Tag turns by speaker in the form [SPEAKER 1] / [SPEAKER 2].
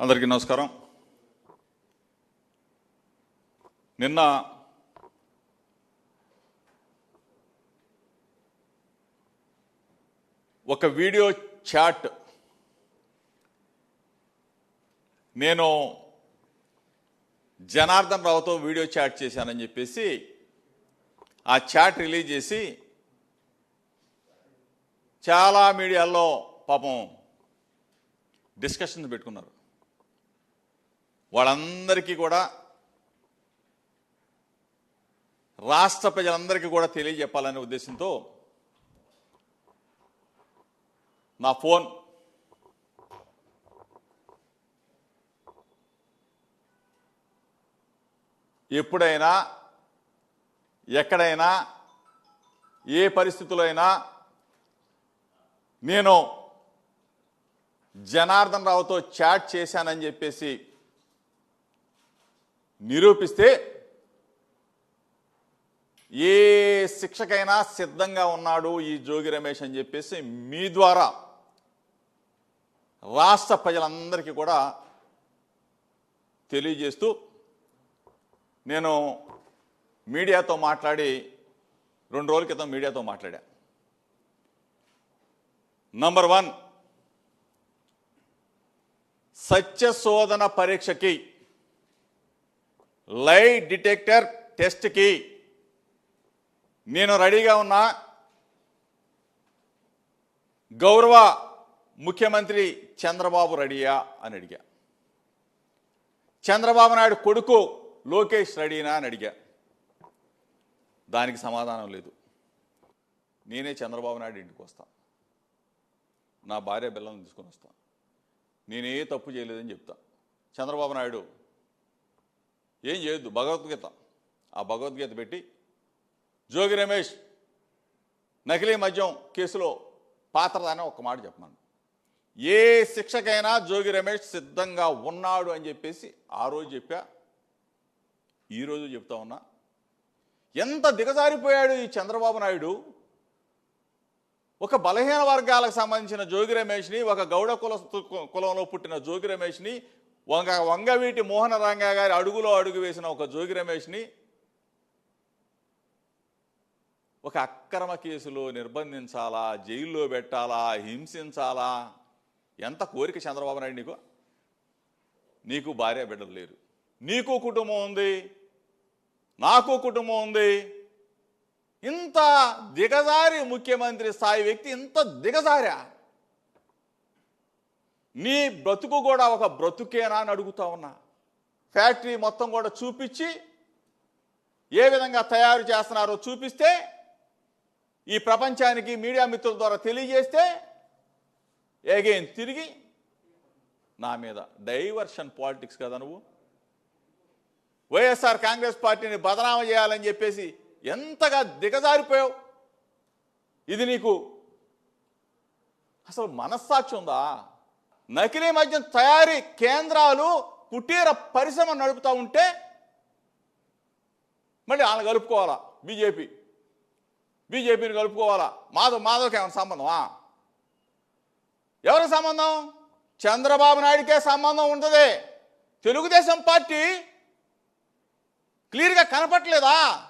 [SPEAKER 1] అందరికీ నమస్కారం. నిన్న ఒక వీడియో చాట్ నేను జనార్దన్ రావుతో వీడియో చాట్ చేశానని చెప్పేసి ఆ చాట్ రిలీజ్ చేసి చాలా మీడియాల్లో పాపం డిస్కషన్స్ పెట్టుకున్నారు. వాళ్ళందరికీ కూడా రాష్ట్ర ప్రజలందరికీ కూడా తెలియజెప్పాలనే ఉద్దేశంతో నా ఫోన్ ఎప్పుడైనా ఎక్కడైనా ఏ పరిస్థితుల్లో అయినా నేను జనార్దన్ రావుతో చాట్ చేశానని చెప్పేసి నిరూపిస్తే ఏ శిక్షకైనా సిద్ధంగా ఉన్నాడు ఈ జోగి రమేష్ అని చెప్పేసి మీ ద్వారా రాష్ట్ర ప్రజలందరికీ కూడా తెలియజేస్తూ నేను మీడియాతో మాట్లాడి రెండు రోజుల క్రితం మీడియాతో మాట్లాడా. నంబర్ వన్ సత్యశోధన పరీక్షకి లై డిటెక్టర్ టెస్ట్కి నేను రెడీగా ఉన్నా. గౌరవ ముఖ్యమంత్రి చంద్రబాబు రెడీయా అని అడిగా. చంద్రబాబు నాయుడు కొడుకు లోకేష్ రెడీనా అని అడిగా. దానికి సమాధానం లేదు. నేనే చంద్రబాబు నాయుడు ఇంటికి వస్తాను నా భార్య బిల్లను తీసుకొని వస్తాను నేనే తప్పు చేయలేదని చెప్తా. చంద్రబాబు నాయుడు ఏం చేయొద్దు భగవద్గీత. ఆ భగవద్గీత పెట్టి జోగి రమేష్ నకిలీ మద్యం కేసులో పాత్రదాని ఒక మాట చెప్పమను ఏ శిక్షకైనా జోగి రమేష్ సిద్ధంగా ఉన్నాడు అని చెప్పేసి ఆ రోజు చెప్పా. ఈరోజు చెప్తా ఉన్నా. ఎంత దిగజారిపోయాడు ఈ చంద్రబాబు నాయుడు? ఒక బలహీన వర్గాలకు సంబంధించిన జోగి రమేష్ని ఒక గౌడ కుల కులంలో పుట్టిన జోగి రమేష్ని వంగ వంగవీటి మోహన రంగా గారి అడుగులో అడుగు వేసిన ఒక జోగి రమేష్ని ఒక అక్రమ కేసులో నిర్బంధించాలా జైల్లో పెట్టాలా హింసించాలా? ఎంత కోరిక చంద్రబాబు నాయుడు నీకు? నీకు భార్య బిడ్డలు లేరు. నీకు కుటుంబం ఉంది. నాకు కుటుంబం ఉంది. ఇంత దిగజారి ముఖ్యమంత్రి స్థాయి వ్యక్తి ఇంత దిగజారా? నీ బ్రతుకు కూడా ఒక బ్రతుకేనా అని అడుగుతా ఉన్నా. ఫ్యాక్టరీ మొత్తం కూడా చూపించి ఏ విధంగా తయారు చేస్తున్నారో చూపిస్తే ఈ ప్రపంచానికి మీడియా మిత్రుల ద్వారా తెలియజేస్తే ఏగైన్ తిరిగి నా మీద డైవర్షన్ పాలిటిక్స్ కదా నువ్వు. వైఎస్ఆర్ కాంగ్రెస్ పార్టీని బదనామ చేయాలని చెప్పేసి ఎంతగా దిగజారిపోయావు. ఇది నీకు అసలు మనస్సాక్షి ఉందా? నకిలీ మద్యం తయారీ కేంద్రాలు కుటీర పరిశ్రమ నడుపుతూ ఉంటే మళ్ళీ వాళ్ళని కలుపుకోవాలా? బీజేపీ. బీజేపీని కలుపుకోవాలా? మాధవ్ మాధవ్కి ఏమైనా సంబంధమా? ఎవరి సంబంధం? చంద్రబాబు నాయుడికే సంబంధం ఉంటుంది. తెలుగుదేశం పార్టీ క్లియర్గా కనపట్లేదా